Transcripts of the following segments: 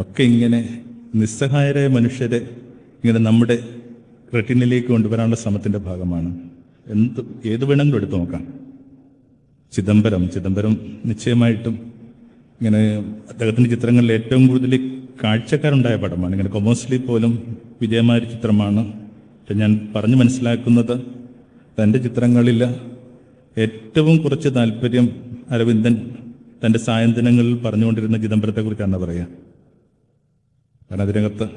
ഒക്കെ ഇങ്ങനെ നിസ്സഹായരായ മനുഷ്യരെ ഇങ്ങനെ നമ്മുടെ റെട്ടിനിലേക്ക് കൊണ്ടുവരാനുള്ള ശ്രമത്തിന്റെ ഭാഗമാണ്. എന്ത് ഏത് വേണമെങ്കിലും എടുത്തു നോക്കാം. ചിദംബരം ചിദംബരം നിശ്ചയമായിട്ടും ഇങ്ങനെ അദ്ദേഹത്തിന്റെ ചിത്രങ്ങളിൽ ഏറ്റവും കൂടുതൽ കാഴ്ചക്കാരുണ്ടായ പടമാണ്. ഇങ്ങനെ കൊമേഴ്സ്ലി പോലും വിജയമായ ചിത്രമാണ്. പക്ഷെ ഞാൻ പറഞ്ഞു മനസ്സിലാക്കുന്നത് തന്റെ ചിത്രങ്ങളിൽ ഏറ്റവും കുറച്ച് താല്പര്യം അരവിന്ദൻ തന്റെ സായന്തനങ്ങളിൽ പറഞ്ഞുകൊണ്ടിരുന്ന ചിദംബരത്തെക്കുറിച്ചാണ് പറയുക. കാരണം അതിനകത്ത്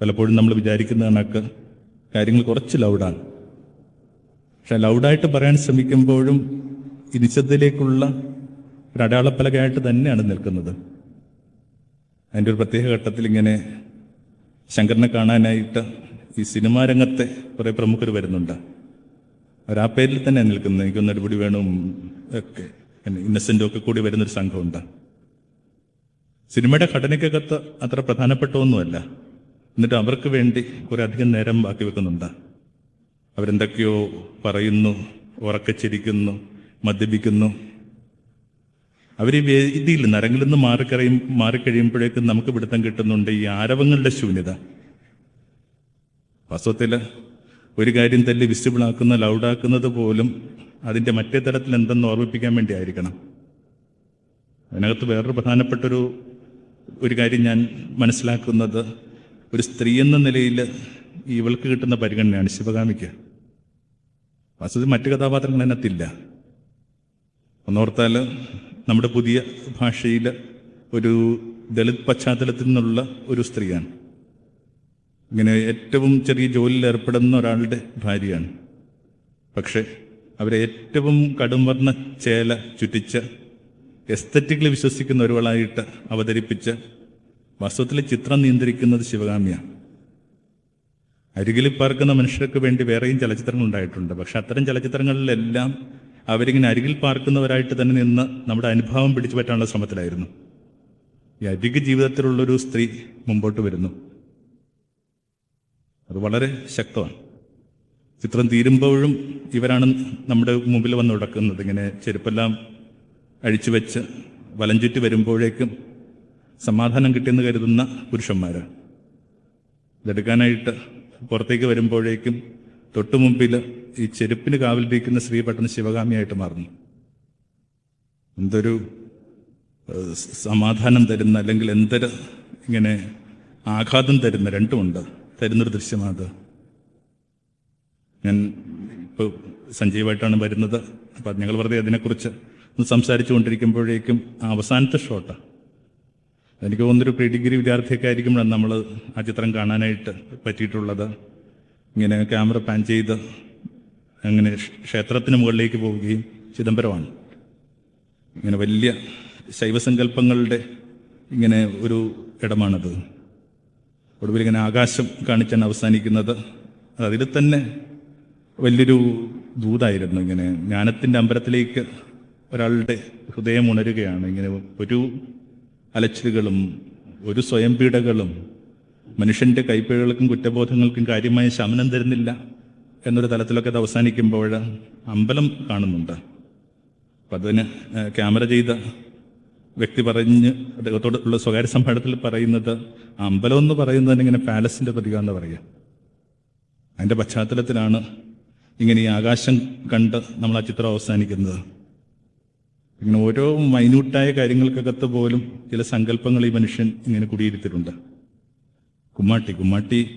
പലപ്പോഴും നമ്മൾ വിചാരിക്കുന്ന കണക്ക് കാര്യങ്ങൾ കുറച്ച് ലൗഡാണ് പക്ഷെ ലൗഡായിട്ട് പറയാൻ ശ്രമിക്കുമ്പോഴും ഈ നിശബ്ദത്തിലേക്കുള്ള ഒരു അടയാളപ്പലകയായിട്ട് തന്നെയാണ് നിൽക്കുന്നത്. അതിന്റെ ഒരു പ്രത്യേക ഘട്ടത്തിൽ ഇങ്ങനെ ശങ്കരനെ കാണാനായിട്ട് ഈ സിനിമാ രംഗത്തെ കുറേ പ്രമുഖർ വരുന്നുണ്ട്. അവർ ആ പേരിൽ തന്നെ നിൽക്കുന്നത്. എനിക്കൊന്ന് അടിപൊളി വേണം ഒക്കെ. ഇന്നസെന്റും ഒക്കെ കൂടി വരുന്നൊരു സംഘമുണ്ട്. സിനിമയുടെ ഘടനയ്ക്കകത്ത് അത്ര പ്രധാനപ്പെട്ട ഒന്നുമല്ല എന്നിട്ട് അവർക്ക് വേണ്ടി കുറെ അധികം നേരം ബാക്കി വെക്കുന്നുണ്ട്. അവരെന്തൊക്കെയോ പറയുന്നു ഉറക്കച്ചിരിക്കുന്നു മദ്യപിക്കുന്നു. അവർ ഈ വേദിയിൽ നരങ്ങളിൽ നിന്ന് മാറിക്കറിയും മാറിക്കഴിയുമ്പോഴേക്കും നമുക്ക് പിടുത്തം കിട്ടുന്നുണ്ട് ഈ ആരവങ്ങളുടെ ശൂന്യത. വാസ്തവത്തിൽ ഒരു കാര്യം തല്ലി വിസിബിളാക്കുന്ന ലൗഡാക്കുന്നത് പോലും അതിന്റെ മറ്റേ തലത്തിൽ എന്തെന്ന് ഓർമ്മിപ്പിക്കാൻ വേണ്ടി ആയിരിക്കണം അതിനകത്ത് വേറൊരു പ്രധാനപ്പെട്ടൊരു ഒരു കാര്യം ഞാൻ മനസ്സിലാക്കുന്നത്. ഒരു സ്ത്രീ എന്ന നിലയിൽ ഇവൾക്ക് കിട്ടുന്ന പരിഗണനയാണ് ശിവകാമിക്ക്. വാസ്തവത്തിൽ മറ്റു കഥാപാത്രങ്ങൾ അതിനകത്തില്ല. ഒന്നോർത്താൽ നമ്മുടെ പുതിയ ഭാഷയിൽ ഒരു ദളിത് പശ്ചാത്തലത്തിൽ നിന്നുള്ള ഒരു സ്ത്രീയാണ്. ഇങ്ങനെ ഏറ്റവും ചെറിയ ജോലിയിൽ ഏർപ്പെടുന്ന ഒരാളുടെ ഭാര്യയാണ്. പക്ഷേ അവരെ ഏറ്റവും കടുംവർണ ചേല ചുറ്റിച്ച് എസ്തറ്റിക്കലി വിശ്വസിക്കുന്ന ഒരുവളായിട്ട് അവതരിപ്പിച്ച് വസ്തുത്തിൽ ചിത്രം നിയന്ത്രിക്കുന്നത് ശിവകാമിയാണ്. അരികിൽ പാർക്കുന്ന മനുഷ്യർക്ക് വേണ്ടി വേറെയും ചലച്ചിത്രങ്ങൾ ഉണ്ടായിട്ടുണ്ട്. പക്ഷെ അത്തരം ചലച്ചിത്രങ്ങളിലെല്ലാം അവരിങ്ങനെ അരികിൽ പാർക്കുന്നവരായിട്ട് തന്നെ നിന്ന് നമ്മുടെ അനുഭവം പിടിച്ചു പറ്റാനുള്ള ശ്രമത്തിലായിരുന്നു. ഈ അരിക് ജീവിതത്തിലുള്ളൊരു സ്ത്രീ മുമ്പോട്ട് വരുന്നു. അത് വളരെ ശക്തമാണ്. ചിത്രം തീരുമ്പോഴും ഇവരാണ് നമ്മുടെ മുമ്പിൽ വന്ന് ഉടക്കുന്നത്. ഇങ്ങനെ ചെരുപ്പെല്ലാം അഴിച്ചു വെച്ച് ചുറ്റി വരുമ്പോഴേക്കും സമാധാനം കിട്ടിയെന്ന് കരുതുന്ന പുരുഷന്മാരാണ് ഇതെടുക്കാനായിട്ട് പുറത്തേക്ക് വരുമ്പോഴേക്കും തൊട്ടു മുമ്പിൽ ഈ ചെരുപ്പിന് കാവലിരിക്കുന്ന സ്ത്രീ പെട്ടെന്ന് ശിവകാമിയായിട്ട് മാറുന്നു. എന്തൊരു സമാധാനം തരുന്ന അല്ലെങ്കിൽ എന്തൊരു ഇങ്ങനെ ആഘാതം തരുന്ന രണ്ടുമുണ്ട് തരുന്നൊരു ദൃശ്യമാണത് ഞാൻ ഇപ്പോൾ സഞ്ജീവായിട്ടാണ് വരുന്നത്. അപ്പം ഞങ്ങൾ വെറുതെ അതിനെക്കുറിച്ച് സംസാരിച്ചു കൊണ്ടിരിക്കുമ്പോഴേക്കും അവസാനത്തെ ഷോട്ടാണ് എനിക്ക് തോന്നുന്നൊരു പ്രീ ഡിഗ്രി വിദ്യാർത്ഥിയൊക്കെ ആയിരിക്കുമ്പോഴാണ് നമ്മൾ ആ ചിത്രം കാണാനായിട്ട് പറ്റിയിട്ടുള്ളത്. ഇങ്ങനെ ക്യാമറ പാൻ ചെയ്ത് അങ്ങനെ ക്ഷ- ക്ഷേത്രത്തിന് മുകളിലേക്ക് പോവുകയും ചിദംബരമാണ്. ഇങ്ങനെ വലിയ ശൈവസങ്കല്പങ്ങളുടെ ഇങ്ങനെ ഒരു ഇടമാണത്. ഒടുവിൽ ഇങ്ങനെ ആകാശം കാണിച്ചാണ് അവസാനിക്കുന്നത്. അതിൽ തന്നെ വലിയൊരു ദൂതായിരുന്നു ഇങ്ങനെ. ജ്ഞാനത്തിന്റെ അമ്പലത്തിലേക്ക് ഒരാളുടെ ഹൃദയം ഉണരുകയാണ്. ഇങ്ങനെ ഒരു അലച്ചിലുകളും ഒരു സ്വയം പീഡകളും മനുഷ്യന്റെ കൈപ്പിഴകൾക്കും കുറ്റബോധങ്ങൾക്കും കാര്യമായ ശമനം തരുന്നില്ല എന്നൊരു തലത്തിലൊക്കെ അത് അവസാനിക്കുമ്പോൾ അമ്പലം കാണുന്നുണ്ട്. അപ്പം അതിന് ക്യാമറ ചെയ്ത വ്യക്തി പറഞ്ഞ് അദ്ദേഹത്തോടുള്ള സ്വകാര്യ സംഭാഷണത്തിൽ പറയുന്നത് അമ്പലം എന്ന് പറയുന്നത് ഇങ്ങനെ പാലസിന്റെ പ്രതീകം എന്ന് പറയുക. അതിന്റെ പശ്ചാത്തലത്തിലാണ് ഇങ്ങനെ ഈ ആകാശം കണ്ട് നമ്മൾ ആ ചിത്രം അവസാനിക്കുന്നത്. ഇങ്ങനെ ഓരോ മൈന്യൂട്ടായ കാര്യങ്ങൾക്കകത്ത് പോലും ചില സങ്കല്പങ്ങൾ ഈ മനുഷ്യൻ ഇങ്ങനെ കുടിയിരുത്തിട്ടുണ്ട്. കുമ്മാട്ടി കുമ്മാട്ടി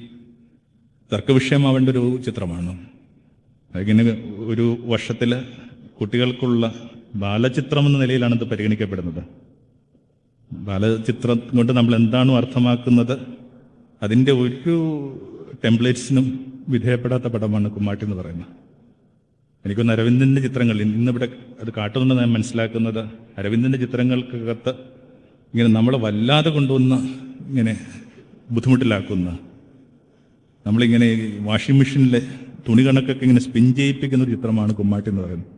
തർക്കവിഷയമാവേണ്ട ഒരു ചിത്രമാണ്. അതിങ്ങനെ ഒരു വർഷത്തിൽ കുട്ടികൾക്കുള്ള ബാലചിത്രം എന്ന നിലയിലാണ് ഇത് പരിഗണിക്കപ്പെടുന്നത്. ബാലചിത്രം കൊണ്ട് നമ്മൾ എന്താണോ അർത്ഥമാക്കുന്നത് അതിന്റെ ഒരു ടെംപ്ലേറ്റ്സിനും വിധേയപ്പെടാത്ത പടമാണ് കുമ്മാട്ടി എന്ന് പറയുന്നത്. എനിക്കൊന്ന് അരവിന്ദന്റെ ചിത്രങ്ങൾ ഇന്നിവിടെ അത് കാട്ടുന്നുണ്ട് ഞാൻ മനസ്സിലാക്കുന്നത് അരവിന്ദന്റെ ചിത്രങ്ങൾക്കകത്ത് ഇങ്ങനെ നമ്മളെ വല്ലാതെ കൊണ്ടുവന്ന് ഇങ്ങനെ ബുദ്ധിമുട്ടിലാക്കുന്ന നമ്മളിങ്ങനെ വാഷിംഗ് മെഷീനിലെ തുണി കണക്കൊക്കെ ഇങ്ങനെ സ്പിൻ ചെയ്യിപ്പിക്കുന്ന ഒരു ചിത്രമാണ് കുമ്മാട്ടി എന്ന് പറയുന്നത്.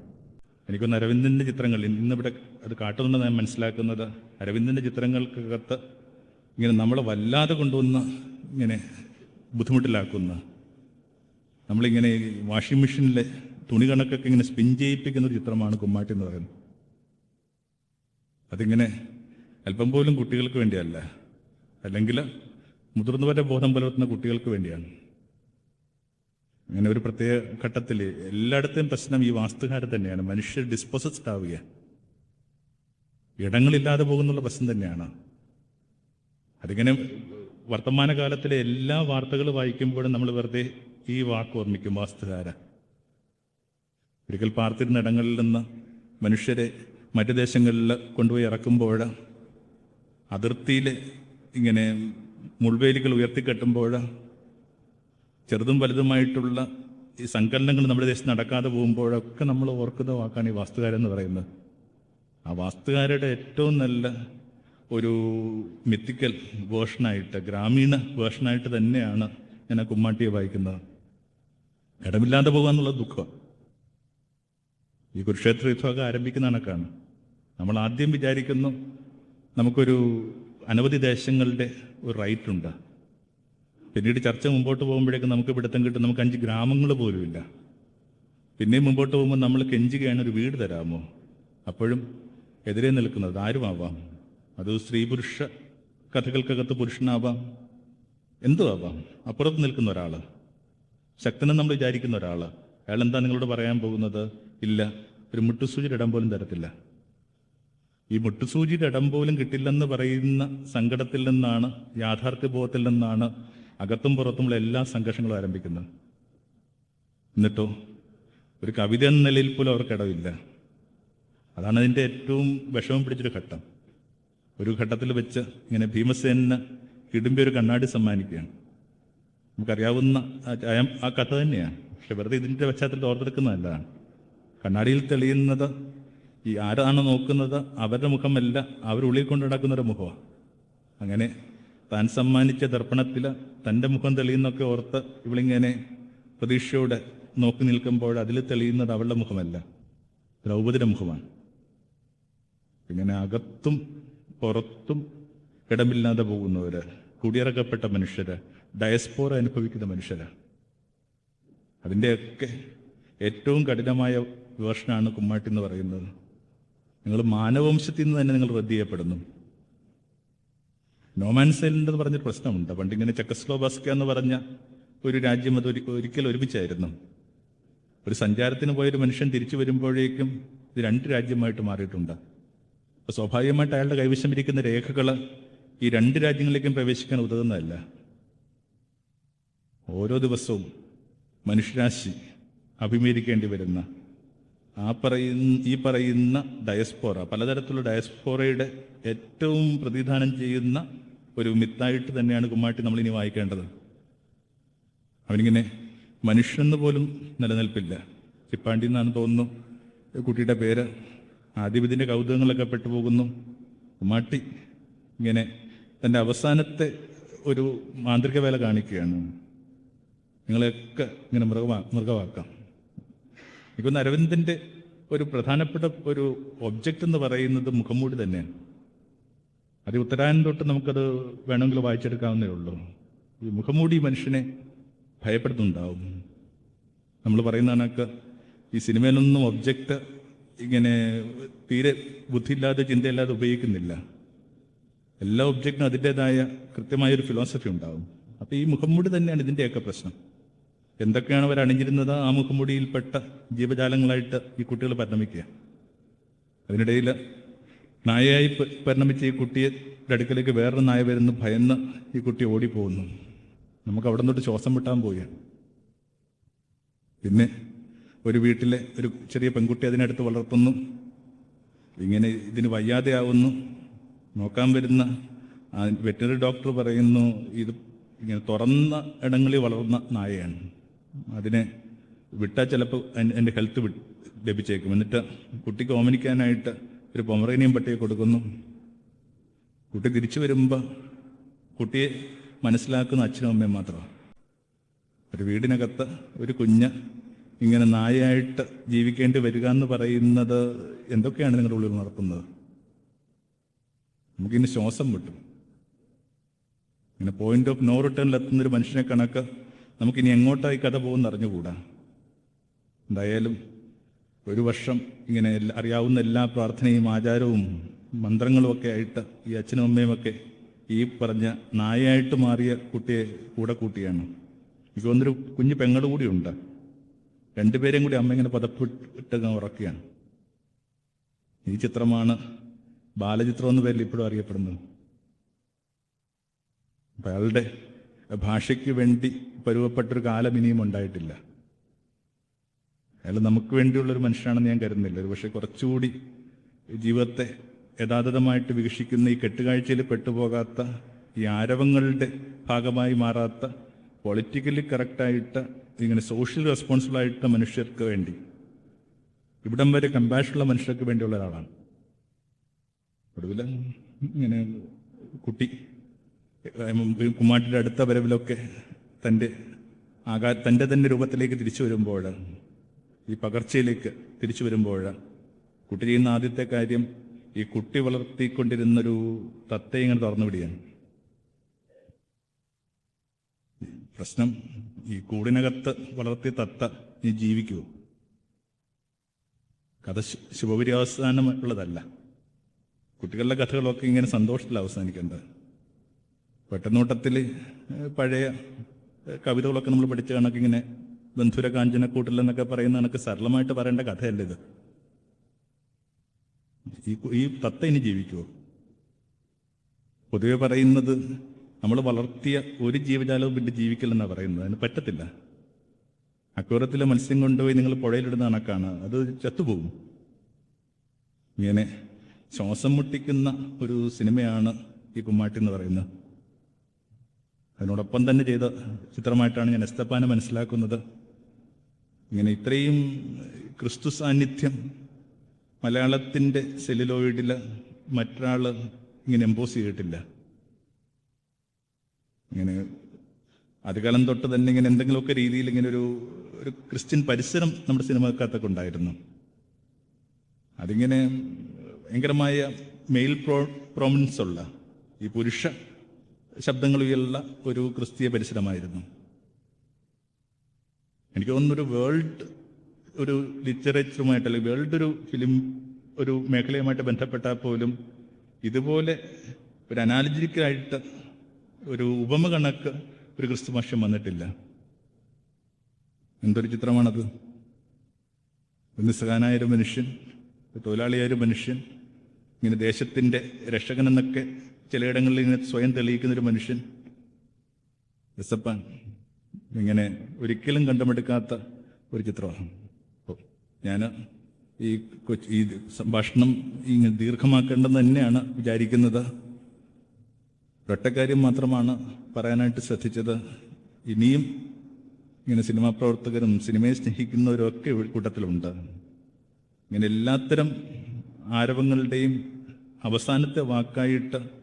എനിക്കൊന്ന് അരവിന്ദന്റെ ചിത്രങ്ങൾ ഇന്നിവിടെ അത് കാട്ടുന്നുണ്ട് ഞാൻ മനസ്സിലാക്കുന്നത് അരവിന്ദന്റെ ചിത്രങ്ങൾക്കകത്ത് ഇങ്ങനെ നമ്മളെ വല്ലാതെ കൊണ്ടുവന്ന് ഇങ്ങനെ ബുദ്ധിമുട്ടിലാക്കുന്ന നമ്മളിങ്ങനെ വാഷിംഗ് മെഷീനിലെ തുണി കണക്കൊക്കെ ഇങ്ങനെ സ്പിൻ ചെയ്യിപ്പിക്കുന്ന ഒരു ചിത്രമാണ് കുമ്മാട്ടി എന്ന് പറയുന്നത്. അതിങ്ങനെ അല്പം പോലും കുട്ടികൾക്ക് വേണ്ടിയല്ല അല്ലെങ്കിൽ മുതിർന്നവരുടെ ബോധം പുലർത്തുന്ന കുട്ടികൾക്ക് വേണ്ടിയാണ്. അങ്ങനെ ഒരു പ്രത്യേക ഘട്ടത്തിൽ എല്ലായിടത്തെയും പ്രശ്നം ഈ വാസ്തുകാരെ തന്നെയാണ്. മനുഷ്യർ ഡിസ്പോസസ്ഡ് ആവുക. ഇടങ്ങളില്ലാതെ പോകുന്നുള്ള പ്രശ്നം തന്നെയാണ്. അതിങ്ങനെ വർത്തമാനകാലത്തിലെ എല്ലാ വാർത്തകൾ വായിക്കുമ്പോഴും നമ്മൾ വെറുതെ ഈ വാക്ക് ഓർമ്മിക്കും വാസ്തുകാര. ഒരിക്കൽ പാർത്തിരുന്ന ഇടങ്ങളിൽ നിന്ന് മനുഷ്യരെ മറ്റു ദേശങ്ങളിൽ കൊണ്ടുപോയി ഇറക്കുമ്പോൾ അതിർത്തിയിൽ ഇങ്ങനെ മുൾവേലികൾ ഉയർത്തിക്കെട്ടുമ്പോൾ ചെറുതും വലുതുമായിട്ടുള്ള ഈ സങ്കലനങ്ങൾ നമ്മുടെ ദേശത്ത് നടക്കാതെ പോകുമ്പോഴൊക്കെ നമ്മൾ ഓർക്കുന്ന വാക്കാണ് ഈ വാസ്തുകാരെന്ന് പറയുന്നത്. ആ വാസ്തുകാരുടെ ഏറ്റവും നല്ല ഒരു മിത്തിക്കൽ വേർഷനായിട്ട് ഗ്രാമീണ വേർഷനായിട്ട് തന്നെയാണ് ഞാൻ ആ കുമ്മാട്ടിയെ വായിക്കുന്നത്. ഇടമില്ലാതെ പോകുക എന്നുള്ള ദുഃഖം. ഈ കുരുക്ഷേത്ര യുദ്ധമൊക്കെ ആരംഭിക്കുന്ന കണക്കാണ്. നമ്മൾ ആദ്യം വിചാരിക്കുന്നു നമുക്കൊരു അനവധി ദേശങ്ങളുടെ ഒരു റൈറ്റ് ഉണ്ട്. പിന്നീട് ചർച്ച മുമ്പോട്ട് പോകുമ്പോഴേക്കും നമുക്ക് പിടുത്തം കിട്ടും. നമുക്ക് അഞ്ച് ഗ്രാമങ്ങൾ പോലുമില്ല പിന്നെയും മുമ്പോട്ട് പോകുമ്പോൾ നമ്മൾ കെഞ്ചുകയാണ് ഒരു വീട് തരാമോ? അപ്പോഴും എതിരെ നിൽക്കുന്നത് ആരുമാവാം? അത് സ്ത്രീ പുരുഷ കഥകൾക്കകത്ത് പുരുഷനാവാം? എന്തു ആവാം? അപ്പുറത്ത് നിൽക്കുന്ന ഒരാൾ ശക്തനെന്ന് നമ്മൾ വിചാരിക്കുന്ന ഒരാൾ അയാൾ എന്താ നിങ്ങളോട് പറയാൻ പോകുന്നത്? ഇല്ല. ഒരു മുട്ടുസൂചിയുടെ ഇടം പോലും തരത്തില്ല. ഈ മുട്ടുസൂചിയുടെ ഇടം പോലും കിട്ടില്ലെന്ന് പറയുന്ന സങ്കടത്തിൽ നിന്നാണ് യാഥാർത്ഥ്യ യാഥാർത്ഥ്യബോധത്തിൽ നിന്നാണ് അകത്തും പുറത്തുമുള്ള എല്ലാ സംഘർഷങ്ങളും ആരംഭിക്കുന്നത്. എന്നിട്ടോ ഒരു കവിത എന്ന നിലയിൽ പോലും അവർക്ക് ഇടവില്ല. അതാണ് അതിന്റെ ഏറ്റവും വിഷമം പിടിച്ചൊരു ഘട്ടം. ഒരു ഘട്ടത്തിൽ വെച്ച് ഇങ്ങനെ ഭീമസേനെ കിടുമ്പി ഒരു കണ്ണാടി സമ്മാനിക്കുകയാണ്. നമുക്കറിയാവുന്ന ആ കഥ തന്നെയാണ്. പക്ഷെ വെറുതെ ഇതിന്റെ പശ്ചാത്തലത്തിൽ ഓർത്തെടുക്കുന്നതല്ല. കണ്ണാടിയിൽ തെളിയുന്നത് ഈ ആരാണ് നോക്കുന്നത് അവരുടെ മുഖമല്ല അവരുള്ളിൽ കൊണ്ട് നടക്കുന്ന ഒരു മുഖമാണ് അങ്ങനെ താൻ സമ്മാനിച്ച ദർപ്പണത്തിൽ തന്റെ മുഖം തെളിയുന്നൊക്കെ ഓർത്ത് ഇവളിങ്ങനെ പ്രതീക്ഷയോടെ നോക്കി നിൽക്കുമ്പോൾ അതിൽ തെളിയുന്നത് അവളുടെ മുഖമല്ല ദ്രൗപതിയുടെ മുഖമാണ്. ഇങ്ങനെ അകത്തും പുറത്തും ഇടമില്ലാതെ പോകുന്നവർ കുടിയിറക്കപ്പെട്ട മനുഷ്യർ ഡയസ്പോറ അനുഭവിക്കുന്ന മനുഷ്യരാണ് അതിന്റെയൊക്കെ ഏറ്റവും കഠിനമായ വേർഷനാണ് കുമ്മാട്ടി എന്ന് പറയുന്നത്. നിങ്ങൾ മാനവംശത്തിൽ നിന്ന് തന്നെ നിങ്ങൾ റദ്ദ് ചെയ്യപ്പെടുന്നു. നോമാൻസൈലിന്റെ പറഞ്ഞൊരു പ്രശ്നമുണ്ട്. പണ്ടിങ്ങനെ ചെക്കസ്ലോബാസ്ക എന്ന് പറഞ്ഞ ഒരു രാജ്യം അത് ഒരി- ഒരിക്കൽ ഒരുമിച്ചായിരുന്നു. ഒരു സഞ്ചാരത്തിന് പോയൊരു മനുഷ്യൻ തിരിച്ചു വരുമ്പോഴേക്കും ഇത് രണ്ട് രാജ്യമായിട്ട് മാറിയിട്ടുണ്ട്. അപ്പോൾ സ്വാഭാവികമായിട്ട് അയാളുടെ കൈവശം ഇരിക്കുന്ന രേഖകൾ ഈ രണ്ട് രാജ്യങ്ങളിലേക്കും പ്രവേശിക്കാൻ ഉതകുന്നതല്ല. ഓരോ ദിവസവും മനുഷ്യരാശി അഭിമുഖീകരിക്കേണ്ടി വരുന്ന ആ പറയുന്ന ഈ പറയുന്ന ഡയസ്പോറ പലതരത്തിലുള്ള ഡയസ്പോറയുടെ ഏറ്റവും പ്രതിദാനം ചെയ്യുന്ന ഒരു മിത്തായിട്ട് തന്നെയാണ് കുമ്മാട്ടി നമ്മൾ ഇനി വായിക്കേണ്ടത്. അവനിങ്ങനെ മനുഷ്യനെന്ന് പോലും നിലനിൽപ്പില്ല. ചിപ്പാണ്ടി എന്നാണ് തോന്നുന്നു കുട്ടിയുടെ പേര് ആദ്യം കൗതുകങ്ങളൊക്കെ പെട്ടുപോകുന്നു. കുമ്മാട്ടി ഇങ്ങനെ തന്റെ അവസാനത്തെ ഒരു മാന്ത്രിക വേല കാണിക്കുകയാണ്. നിങ്ങളെയൊക്കെ ഇങ്ങനെ മൃഗമാ മൃഗമാക്കാം. എനിക്കൊന്ന് അരവിന്ദന്റെ ഒരു പ്രധാനപ്പെട്ട ഒരു ഒബ്ജക്റ്റ് എന്ന് പറയുന്നത് മുഖംമൂടി തന്നെയാണ്. അത് ഉത്തരായനം തൊട്ട് നമുക്കത് വേണമെങ്കിൽ വായിച്ചെടുക്കാവുന്നേ ഉള്ളൂ. ഈ മുഖംമൂടി മനുഷ്യനെ ഭയപ്പെടുന്നുണ്ടാവും നമ്മൾ പറയുന്ന ഈ സിനിമയിലൊന്നും ഒബ്ജക്റ്റ് ഇങ്ങനെ തീരെ ബുദ്ധിയില്ലാതെ ചിന്തയില്ലാതെ ഉപയോഗിക്കുന്നില്ല. എല്ലാ ഒബ്ജക്റ്റിനും അതിന്റെതായ കൃത്യമായൊരു ഫിലോസഫി ഉണ്ടാവും. അപ്പോൾ ഈ മുഖംമൂടി തന്നെയാണ് ഇതിന്റെയൊക്കെ പ്രശ്നം. എന്തൊക്കെയാണ് അവർ അണിഞ്ഞിരുന്നത്? ആ മുഖംമുടിയിൽപ്പെട്ട ജീവജാലങ്ങളായിട്ട് ഈ കുട്ടികൾ പരിണമിക്കുക. അതിനിടയിൽ നായയായി പരിണമിച്ച ഈ കുട്ടിയെ അടുക്കലേക്ക് വേറൊരു നായ വരുന്നു. ഭയന്ന് ഈ കുട്ടി ഓടിപ്പോകുന്നു. നമുക്ക് അവിടെ നിന്നോട്ട് ശ്വാസം വിട്ടാൻ പോവുകയാണ്. പിന്നെ ഒരു വീട്ടിലെ ഒരു ചെറിയ പെൺകുട്ടി അതിനടുത്ത് വളർത്തുന്നു. ഇങ്ങനെ ഇതിന് വയ്യാതെയാവുന്നു. നോക്കാൻ വരുന്ന വെറ്റിനറി ഡോക്ടർ പറയുന്നു ഇത് ഇങ്ങനെ തുറന്ന ഇടങ്ങളിൽ വളർന്ന നായയാണ്. അതിനെ വിട്ടാൽ ചിലപ്പോൾ എന്റെ ഹെൽത്ത് ലഭിച്ചേക്കും. എന്നിട്ട് കുട്ടിക്ക് ഓമനിക്കാനായിട്ട് ഒരു പൊമറേനിയം പട്ടിയെ കൊടുക്കുന്നു. കുട്ടി തിരിച്ചു വരുമ്പോൾ കുട്ടിയെ മനസ്സിലാക്കുന്ന അച്ഛനും അമ്മയും മാത്രമാണ് ഒരു വീടിനകത്ത് ഒരു കുഞ്ഞ് ഇങ്ങനെ നായയായിട്ട് ജീവിക്കേണ്ടി വരിക എന്ന് പറയുന്നത് എന്തൊക്കെയാണ് നിങ്ങളുടെ ഉള്ളിൽ നടക്കുന്നത് നമുക്കിന്ന് ശ്വാസം വിട്ടു ഇങ്ങനെ പോയിന്റ് ഓഫ് നോ ഒരു മനുഷ്യനെ കണക്ക് നമുക്കിനി എങ്ങോട്ടായി കഥ പോകുന്ന അറിഞ്ഞുകൂടാ എന്തായാലും ഒരു വർഷം ഇങ്ങനെ അറിയാവുന്ന എല്ലാ പ്രാർത്ഥനയും ആചാരവും മന്ത്രങ്ങളും ഒക്കെ ആയിട്ട് ഈ അച്ഛനും അമ്മയും ഒക്കെ ഈ പറഞ്ഞ നായയായിട്ട് മാറിയ കുട്ടിയെ കൂടെ കൂട്ടിയാണ്. എനിക്ക് തോന്നുന്നൊരു കുഞ്ഞു പെങ്ങൾ ഉണ്ട്. രണ്ടുപേരെയും കൂടി അമ്മ ഇങ്ങനെ പതപ്പിട്ട് ഉറക്കുകയാണ്. ഈ ചിത്രമാണ് ബാലചിത്രം എന്ന പേരിൽ ഇപ്പോഴും അറിയപ്പെടുന്നത്. അയാളുടെ ഭാഷയ്ക്ക് വേണ്ടി പരുവപ്പെട്ടൊരു കാലം ഇനിയും ഉണ്ടായിട്ടില്ല. അയാൾ നമുക്ക് വേണ്ടിയുള്ളൊരു മനുഷ്യനാണെന്ന് ഞാൻ കരുതുന്നില്ല. ഒരു പക്ഷെ കുറച്ചുകൂടി ജീവിതത്തെ യഥാതഥമായിട്ട് വികസിക്കുന്ന ഈ കെട്ടുകാഴ്ചയിൽ പെട്ടുപോകാത്ത ഈ ആരവങ്ങളുടെ ഭാഗമായി മാറാത്ത പൊളിറ്റിക്കലി കറക്റ്റായിട്ട് ഇങ്ങനെ സോഷ്യൽ റെസ്പോൺസിബിൾ ആയിട്ട് മനുഷ്യർക്ക് വേണ്ടി ഇവിടം വരെ കമ്പാഷനുള്ള മനുഷ്യർക്ക് വേണ്ടിയുള്ള ഒരാളാണ്. ഒടുവിൽ ഇങ്ങനെ കുട്ടി കുമ്മാട്ടിയുടെ അടുത്ത വരവിലൊക്കെ തന്റെ ആകാ തന്റെ തന്നെ രൂപത്തിലേക്ക് തിരിച്ചു വരുമ്പോൾ ഈ പകർച്ചയിലേക്ക് തിരിച്ചു വരുമ്പോൾ കുട്ടി ചെയ്യുന്ന ആദ്യത്തെ കാര്യം ഈ കുട്ടി വളർത്തിക്കൊണ്ടിരുന്നൊരു തത്തെ ഇങ്ങനെ തുറന്നു വിടുകയാണ്. പ്രശ്നം ഈ കൂടിനകത്ത് വളർത്തിയ തത്ത നീ ജീവിക്കുമോ കഥ ശുഭപര്യവസാനമുള്ളതല്ല കുട്ടികളുടെ കഥകളൊക്കെ ഇങ്ങനെ സന്തോഷത്തിൽ അവസാനിക്കേണ്ടത് പെട്ടെന്നോട്ടത്തിൽ പഴയ കവിതകളൊക്കെ നമ്മൾ പഠിച്ച കണക്ക് ഇങ്ങനെ ബന്ധുര കാഞ്ചനക്കൂട്ടിലെന്നൊക്കെ പറയുന്ന കണക്ക് സരളമായിട്ട് പറയേണ്ട കഥയല്ല ഇത്. ഈ ഈ തത്ത ഇനി ജീവിക്കുമോ പൊതുവെ പറയുന്നത് നമ്മൾ വളർത്തിയ ഒരു ജീവജാലവും പിന്നെ ജീവിക്കില്ലെന്നാണ് പറയുന്നത്. അതിന് പറ്റത്തില്ല. അക്വറത്തിലെ മത്സ്യം കൊണ്ടുപോയി നിങ്ങൾ പുഴയിലിടുന്ന കണക്കാണ്. അത് ചത്തുപോകും. ഇങ്ങനെ ശ്വാസം മുട്ടിക്കുന്ന ഒരു സിനിമയാണ് ഈ കുമ്മാട്ടി എന്ന് പറയുന്നത്. അതിനോടൊപ്പം തന്നെ ചെയ്ത ചിത്രമായിട്ടാണ് ഞാൻ എസ്തപ്പാനെ മനസ്സിലാക്കുന്നത്. ഇങ്ങനെ ഇത്രയും ക്രിസ്തു സാന്നിധ്യം മലയാളത്തിന്റെ സെല്ലുലോയിഡിൽ മറ്റൊരാൾ ഇങ്ങനെ എംപോസ് ചെയ്തിട്ടില്ല. ഇങ്ങനെ ആദ്യകാലം തൊട്ട് തന്നെ ഇങ്ങനെ എന്തെങ്കിലുമൊക്കെ രീതിയിൽ ഇങ്ങനെ ഒരു ഒരു ക്രിസ്ത്യൻ പരിസരം നമ്മുടെ സിനിമക്കകത്തൊക്കെ ഉണ്ടായിരുന്നു. അതിങ്ങനെ ഭയങ്കരമായ മെയിൽ പ്രോ പ്രോമിനൻസ് ഉള്ള ഈ പുരുഷ ശബ്ദങ്ങളുള്ള ഒരു ക്രിസ്തീയ പരിസരമായിരുന്നു. എനിക്ക് തോന്നുന്നൊരു വേൾഡ് ഒരു ലിറ്ററേച്ചറുമായിട്ട് അല്ലെങ്കിൽ വേൾഡ് ഒരു ഫിലിം ഒരു മേഖലയുമായിട്ട് ബന്ധപ്പെട്ടാൽ പോലും ഇതുപോലെ ഒരു അനാലജിക്കലായിട്ട് ഒരു ഉപമ കണക്ക് ഒരു ക്രിസ്തു ഭാഷ്യം വന്നിട്ടില്ല. എന്തൊരു ചിത്രമാണത്? നിസ്സഹാനായ ഒരു മനുഷ്യൻ തൊഴിലാളിയായ ഒരു മനുഷ്യൻ ഇങ്ങനെ ദേശത്തിന്റെ രക്ഷകൻ എന്നൊക്കെ ചിലയിടങ്ങളിൽ ഇങ്ങനെ സ്വയം തെളിയിക്കുന്ന ഒരു മനുഷ്യൻ. എസപ്പാൻ ഇങ്ങനെ ഒരിക്കലും കണ്ടുമെടുക്കാത്ത ഒരു ചിത്രമാണ്. ഞാൻ ഈ കൊച്ചു ഈ സംഭാഷണം ഇങ്ങനെ ദീർഘമാക്കേണ്ടെന്ന് തന്നെയാണ് വിചാരിക്കുന്നത്. ഒറ്റക്കാര്യം മാത്രമാണ് പറയാനായിട്ട് ശ്രദ്ധിച്ചത്. ഇനിയും ഇങ്ങനെ സിനിമാ പ്രവർത്തകരും സിനിമയെ സ്നേഹിക്കുന്നവരും ഒക്കെ കൂട്ടത്തിലുണ്ട്. ഇങ്ങനെ എല്ലാത്തരം ആരവങ്ങളുടെയും അവസാനത്തെ വാക്കായിട്ട്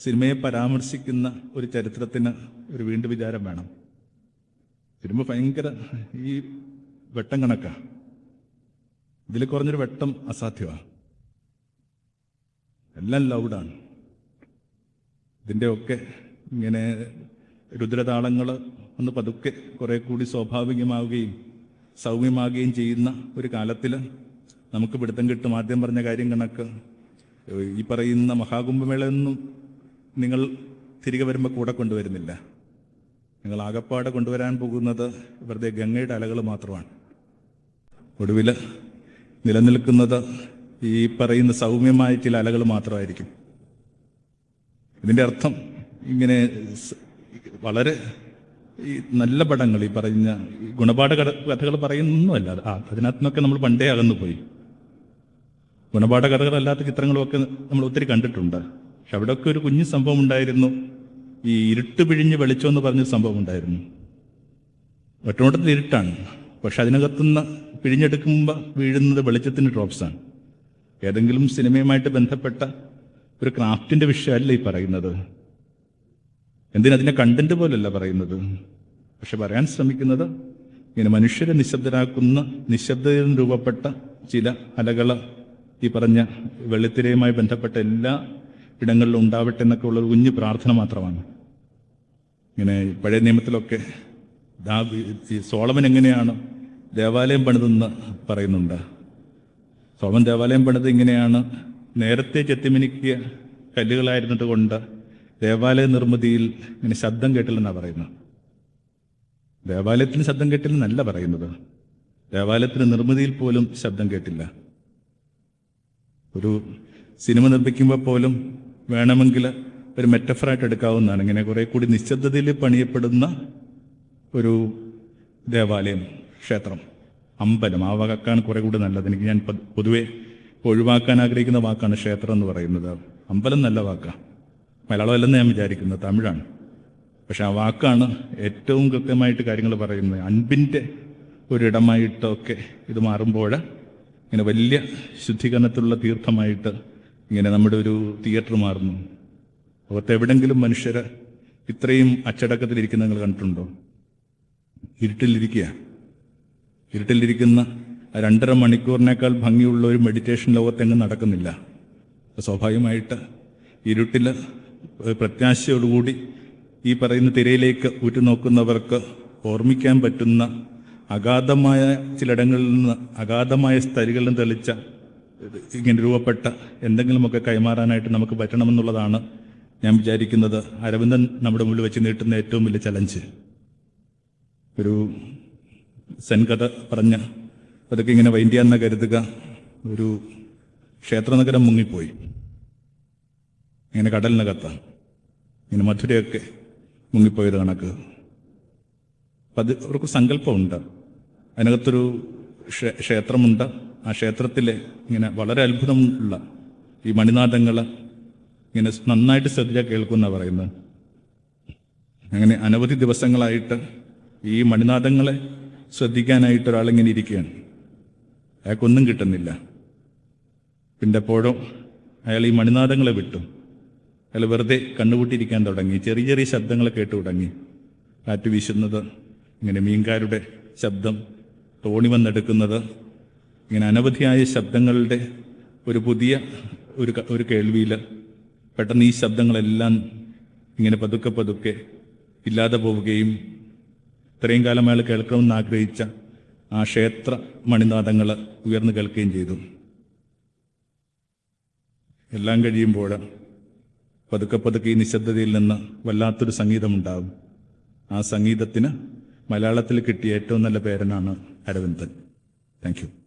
സിനിമയെ പരാമർശിക്കുന്ന ഒരു ചരിത്രത്തിന് ഒരു വീണ്ടു വിചാരം വേണം. സിനിമ ഭയങ്കര ഈ വെട്ടം കണക്കാ. ഇതിൽ കുറഞ്ഞൊരു വെട്ടം അസാധ്യമാണ് എല്ലാം ലൗഡാണ് ഇതിന്റെയൊക്കെ ഇങ്ങനെ രുദ്രതാളങ്ങൾ ഒന്ന് പതുക്കെ കുറെ കൂടി സ്വാഭാവികമാവുകയും സൗമ്യമാകുകയും ചെയ്യുന്ന ഒരു കാലത്തിൽ നമുക്ക് പിടുത്തം കിട്ടും. ആദ്യം പറഞ്ഞ കാര്യം കണക്ക്. ഈ പറയുന്ന മഹാകുംഭമേളയൊന്നും നിങ്ങൾ തിരികെ വരുമ്പോൾ കൂടെ കൊണ്ടുവരുന്നില്ല. നിങ്ങൾ ആകപ്പാടെ കൊണ്ടുവരാൻ പോകുന്നത് വെറുതെ ഗംഗയുടെ അലകൾ മാത്രമാണ്. ഒടുവിൽ നിലനിൽക്കുന്നത് ഈ പറയുന്ന സൗമ്യമായ ചില അലകൾ മാത്രമായിരിക്കും. ഇതിന്റെ അർത്ഥം ഇങ്ങനെ വളരെ ഈ നല്ല പടങ്ങൾ ഈ പറഞ്ഞ ഗുണപാഠ കഥകൾ പറയുന്നൊന്നുമല്ല. അത് ആ അതിനകത്ത് നിന്നൊക്കെ നമ്മൾ പണ്ടേ അകന്നു പോയി ഗുണപാഠ കഥകളല്ലാത്ത ചിത്രങ്ങളുമൊക്കെ നമ്മൾ ഒത്തിരി കണ്ടിട്ടുണ്ട്. അവിടെയൊക്കെ ഒരു കുഞ്ഞു സംഭവം ഉണ്ടായിരുന്നു ഈ ഇരുട്ട് പിഴിഞ്ഞ് വെളിച്ചം എന്ന് പറഞ്ഞൊരു സംഭവം ഉണ്ടായിരുന്നു ഒറ്റമൂട്ടത്തിൽ ഇരുട്ടാണ്. പക്ഷെ അതിനകത്തുനിന്ന് പിഴിഞ്ഞെടുക്കുമ്പോൾ വീഴുന്നത് വെളിച്ചത്തിന്റെ ഡ്രോപ്സാണ്. ഏതെങ്കിലും സിനിമയുമായിട്ട് ബന്ധപ്പെട്ട ഒരു ക്രാഫ്റ്റിന്റെ വിഷയമല്ല ഈ പറയുന്നത്. എന്തിനതിനെ കണ്ടന്റ് പോലല്ല പറയുന്നത്? പക്ഷെ പറയാൻ ശ്രമിക്കുന്നത് ഇങ്ങനെ മനുഷ്യരെ നിശബ്ദരാക്കുന്ന നിശബ്ദതയിൽ രൂപപ്പെട്ട ചില അലകള ഈ പറഞ്ഞ വെള്ളിത്തിരയുമായി ബന്ധപ്പെട്ട എല്ലാ ഇടങ്ങളിലും ഉണ്ടാവട്ടെ എന്നൊക്കെ ഉള്ള കുഞ്ഞു പ്രാർത്ഥന മാത്രമാണ്. ഇങ്ങനെ പഴയ നിയമത്തിലൊക്കെ ദാ സോളമൻ എങ്ങനെയാണ് ദേവാലയം പണിതെന്ന് പറയുന്നുണ്ട്. സോളമൻ ദേവാലയം പണിത് ഇങ്ങനെയാണ്. നേരത്തെ ചെത്തിമിനിക്കിയ കല്ലുകളായിരുന്നത് കൊണ്ട് ദേവാലയ നിർമ്മിതിയിൽ ഇങ്ങനെ ശബ്ദം കേട്ടില്ലെന്നാണ് പറയുന്നത്. ദേവാലയത്തിന് ശബ്ദം കേട്ടില്ലെന്നല്ല പറയുന്നത്. ദേവാലയത്തിന് നിർമ്മിതിയിൽ പോലും ശബ്ദം കേട്ടില്ല. ഒരു സിനിമ നിർമ്മിക്കുമ്പോൾ പോലും വേണമെങ്കിൽ ഒരു മെറ്റഫറായിട്ട് എടുക്കാവുന്നതാണ്. ഇങ്ങനെ കുറെ കൂടി നിശബ്ദതയിൽ പണിയപ്പെടുന്ന ഒരു ദേവാലയം ക്ഷേത്രം അമ്പലം ആ വാക്കാണ് കുറെ കൂടി നല്ലത്. എനിക്ക് ഞാൻ പൊതുവേ ഒഴിവാക്കാൻ ആഗ്രഹിക്കുന്ന വാക്കാണ് ക്ഷേത്രം എന്ന് പറയുന്നത്. അമ്പലം നല്ല വാക്കാണ് മലയാളം അല്ലെന്ന് ഞാൻ വിചാരിക്കുന്നത് തമിഴാണ്. പക്ഷെ ആ വാക്കാണ് ഏറ്റവും കൃത്യമായിട്ട് കാര്യങ്ങൾ പറയുന്നത്. അൻപിന്റെ ഒരിടമായിട്ടൊക്കെ ഇത് മാറുമ്പോൾ ഇങ്ങനെ വലിയ ശുദ്ധീകരണത്തിലുള്ള തീർത്ഥമായിട്ട് ഇങ്ങനെ നമ്മുടെ ഒരു തിയേറ്റർ മാറുന്നു. അകത്ത് എവിടെങ്കിലും മനുഷ്യർ ഇത്രയും അച്ചടക്കത്തിലിരിക്കുന്ന നിങ്ങൾ കണ്ടിട്ടുണ്ടോ? ഇരുട്ടിലിരിക്കുക ഇരുട്ടിലിരിക്കുന്ന രണ്ടര മണിക്കൂറിനേക്കാൾ ഭംഗിയുള്ള ഒരു മെഡിറ്റേഷൻ ലോകത്തെങ്ങും നടക്കുന്നില്ല. സ്വാഭാവികമായിട്ട് ഇരുട്ടിൽ പ്രത്യാശയോടുകൂടി ഈ പറയുന്ന തിരയിലേക്ക് ഉറ്റുനോക്കുന്നവർക്ക് ഓർമ്മിക്കാൻ പറ്റുന്ന അഗാധമായ ചിലയിടങ്ങളിൽ നിന്ന് അഗാധമായ സ്ഥലികളിൽ തെളിച്ച ഇങ്ങനെ രൂപപ്പെട്ട എന്തെങ്കിലുമൊക്കെ കൈമാറാനായിട്ട് നമുക്ക് പറ്റണമെന്നുള്ളതാണ് ഞാൻ വിചാരിക്കുന്നത്. അരവിന്ദൻ നമ്മുടെ മുമ്പിൽ വെച്ച് നീട്ടുന്ന ഏറ്റവും വലിയ ചലഞ്ച് ഒരു സെൻകഥ പറഞ്ഞ അതൊക്കെ ഇങ്ങനെ വൈൻഡ്യാന്ന് കരുതുക. ഒരു ക്ഷേത്രനഗരം മുങ്ങിപ്പോയി. ഇങ്ങനെ കടലിനകത്താണ്. ഇങ്ങനെ മധുരയൊക്കെ മുങ്ങിപ്പോയത് കണക്ക്. അപ്പം അത് അവർക്ക് സങ്കല്പമുണ്ട്. അതിനകത്തൊരു ക്ഷേ- ക്ഷേത്രമുണ്ട്. ആ ക്ഷേത്രത്തിലെ ഇങ്ങനെ വളരെ അത്ഭുതമുള്ള ഈ മണിനാഥങ്ങൾ ഇങ്ങനെ നന്നായിട്ട് ശ്രദ്ധിച്ചാൽ കേൾക്കുന്ന പറയുന്നത്. അങ്ങനെ അനവധി ദിവസങ്ങളായിട്ട് ഈ മണിനാഥങ്ങളെ ശ്രദ്ധിക്കാനായിട്ട് ഒരാളിങ്ങനെ ഇരിക്കുകയാണ്. അയാൾക്കൊന്നും കിട്ടുന്നില്ല. പിന്നെ എപ്പോഴും അയാൾ ഈ മണിനാഥങ്ങളെ വിട്ടു. അയാൾ വെറുതെ കണ്ണുപൂട്ടിയിരിക്കാൻ തുടങ്ങി. ചെറിയ ചെറിയ ശബ്ദങ്ങൾ കേട്ടു തുടങ്ങി. കാറ്റ് വീശുന്നത് ഇങ്ങനെ മീൻകാരുടെ ശബ്ദം തോണി വന്നെടുക്കുന്നത് ഇങ്ങനെ അനവധിയായ ശബ്ദങ്ങളുടെ ഒരു പുതിയ ഒരു ഒരു കേൾവിയിൽ പെട്ടെന്ന് ഈ ശബ്ദങ്ങളെല്ലാം ഇങ്ങനെ പതുക്കെ പതുക്കെ ഇല്ലാതെ പോവുകയും ഇത്രയും കാലം അയാൾ കേൾക്കണമെന്ന് ആഗ്രഹിച്ച ആ ക്ഷേത്ര മണിനാഥങ്ങൾ ഉയർന്നു കേൾക്കുകയും ചെയ്തു. എല്ലാം കഴിയുമ്പോൾ പതുക്കെ പതുക്കെ ഈ നിശബ്ദതയിൽ നിന്ന് വല്ലാത്തൊരു സംഗീതമുണ്ടാകും ആ സംഗീതത്തിന് മലയാളത്തിൽ കിട്ടിയ ഏറ്റവും നല്ല പേരനാണ് അരവിന്ദൻ. താങ്ക്